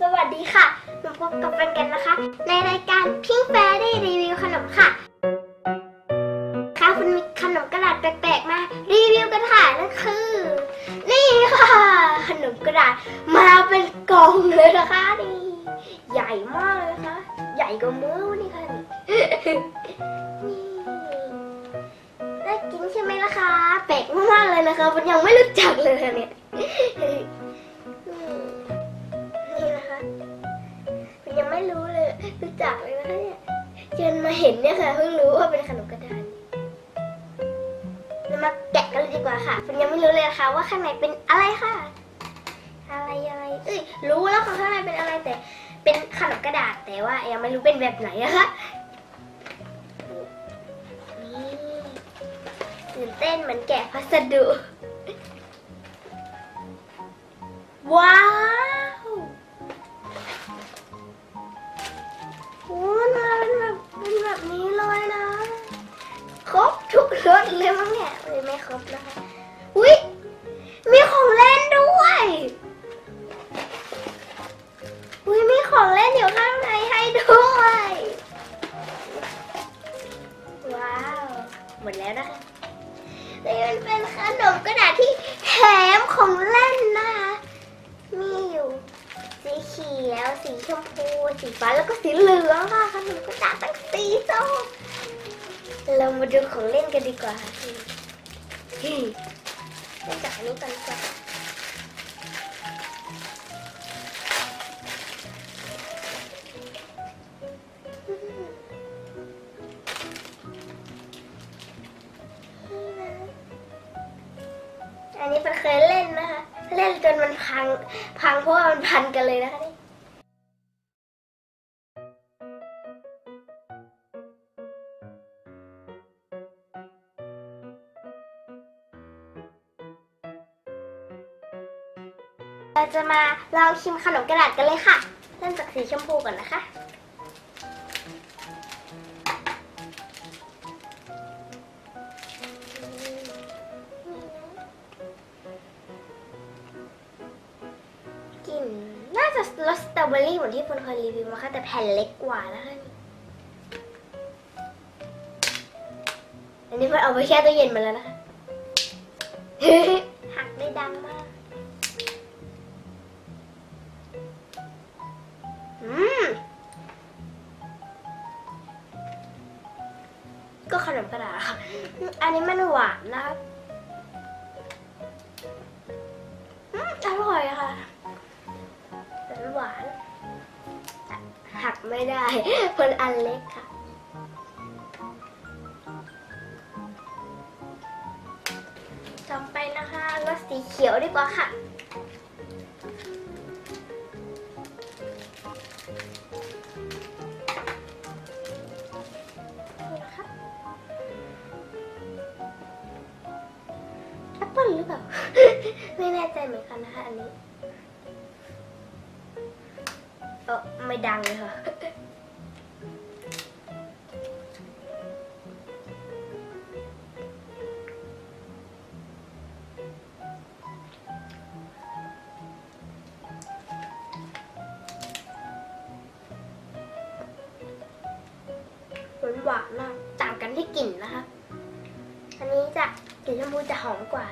สวัสดีค่ะมาพบกับแฟนกันนะคะ ในรายการพิงแฟรี่รีวิวขนมค่ะ ค่ะคุณมีขนมกระดาษแปลกๆมารีวิวกันค่ะนั่นคือ นี่ค่ะ ขนมกระดาษมาเป็นกล่องเลยนะคะนี่ใหญ่มากเลยนะคะใหญ่กว่ามือนี่ค่ะนี่นี่น่ากินใช่ไหมล่ะคะแปลกมากๆเลยนะคะมันยังไม่รู้จักเลยค่ะเนี่ย รู้จักเลยนะคะเนี่ยจนมาเห็นเนี่ยค่ะเพิ่งรู้ว่าเป็นขนมกระดาษเรามาแกะกันเลยดีกว่าค่ะมันยังไม่รู้เลยนะคะว่าข้างในเป็นอะไรค่ะ อะไรอะไร เอ้ยรู้แล้วค่ะข้างในเป็นอะไรแต่เป็นขนมกระดาษแต่ว่ายังไม่รู้เป็นแบบไหนนะคะนี่ตื่นเต้นเหมือนแกะพัสดุ ว้าว เขียว สีชมพู สีฟ้าแล้วก็สีเหลืองค่ะขนมกระดาษตั้งสีส้มเรามาดูของเล่นกันดีกว่าเฮ้ยเริ่มจากอันนี้ก่อนกว่าอันนี้เป็นเคยเล่นนะคะ เล่นจนมันพังพังเพราะว่ามันพันกันเลยนะคะนี่เราจะมาลองชิมขนมกระดาษกันเลยค่ะ เริ่มจากสีชมพูก่อนนะคะ จะรสสตรอเบอรี่เหมือนที่คุณเคยรีวิวมาค่ะแต่แผ่นเล็กกว่านะคะอันนี้มันเอาไปแช่ตู้เย็นมาแล้วนะคะหักได้ดังมาก อืม ก็ขนมกระดาษค่ะ อันนี้มันหวานนะคะานหักไม่ได้คนอันเล็กค่ะ ต่อไปนะคะรสสีเขียวดีกว่าค่ะนี่นะคะแอปเปิลหรือเปล่า ไม่แน่ใจเหมือนกันนะคะอันนี้ ออไม่ดังเลยค่ะ หวานมากต่างกันที่กลิ่นนะคะอันนี้จะกลิ่นชมพูจะหอมกว่า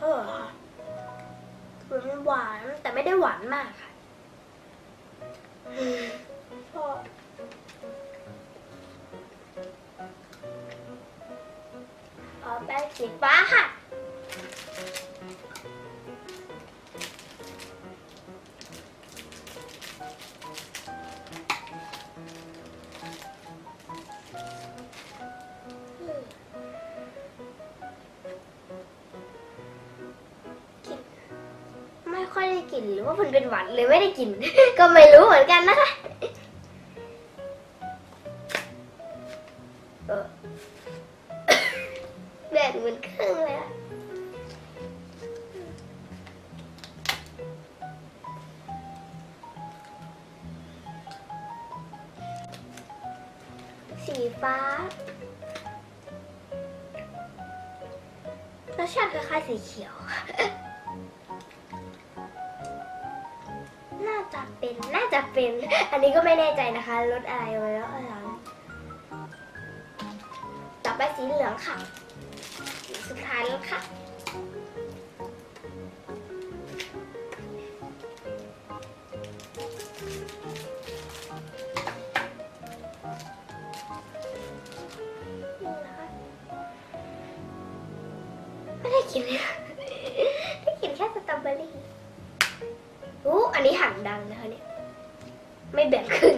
เออค่ะ หวานหวานแต่ไม่ได้หวานมากค่ะชอบขอแป้งสีฟ้าค่ะ ลิ่นหรือว่ามันเป็นหวานเลยไม่ได้กลิ่น ก็ไม่รู้เหมือนกันนะคะแบ่งเหมือนครึ่งเลยอะสีฟ้า รสชาติคล้ายๆสีเขียว จะเป็นน่าจะเป็น อันนี้ก็ไม่แน่ใจนะคะรสอะไรไว้แล้วอะไรต่อไปสีเหลืองค่ะสีสุดท้ายแล้วค่ะนี่นะคะไม่ได้กินเลย ดังนะคะเนี่ย ไม่แบ่งครึ่ง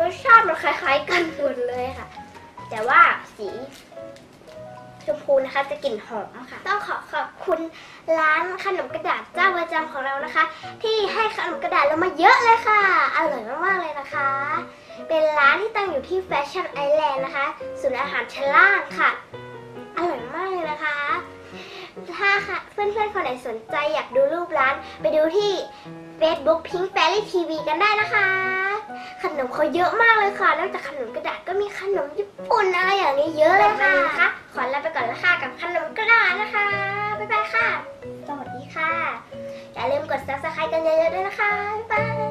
รสชาติมันคล้ายๆกันหมดเลยค่ะ แต่ว่าสี ชมพูนะคะ จะกลิ่นหอมค่ะ ต้องขอขอบคุณร้านขนมกระดาษเจ้าประจำของเรานะคะ ที่ให้ขนมกระดาษเรามาเยอะเลยค่ะ อร่อยมากๆเลยนะคะ เป็นร้านที่ตั้งอยู่ที่แฟชั่นไอแลนด์นะคะศูนย์อาหารชั้นล่างค่ะ อร่อยมากเลยนะคะ ถ้าค่ะเพื่อนๆคนไหนสนใจอยากดูรูปร้าน ไปดูที่ Facebook Pink Fairy TV กันได้นะคะ ขนมเขาเยอะมากเลยค่ะ นอกจากขนมกระดาษก็มีขนมญี่ปุ่นอะไรอย่างนี้เยอะเลยค่ะขอลาไปก่อนแล้วค่ะกับขนมกระดาษนะคะ บ๊ายบายค่ะ สวัสดีค่ะ อย่าลืมกด subscribe กันเยอะๆด้วยนะคะ บ๊ายบาย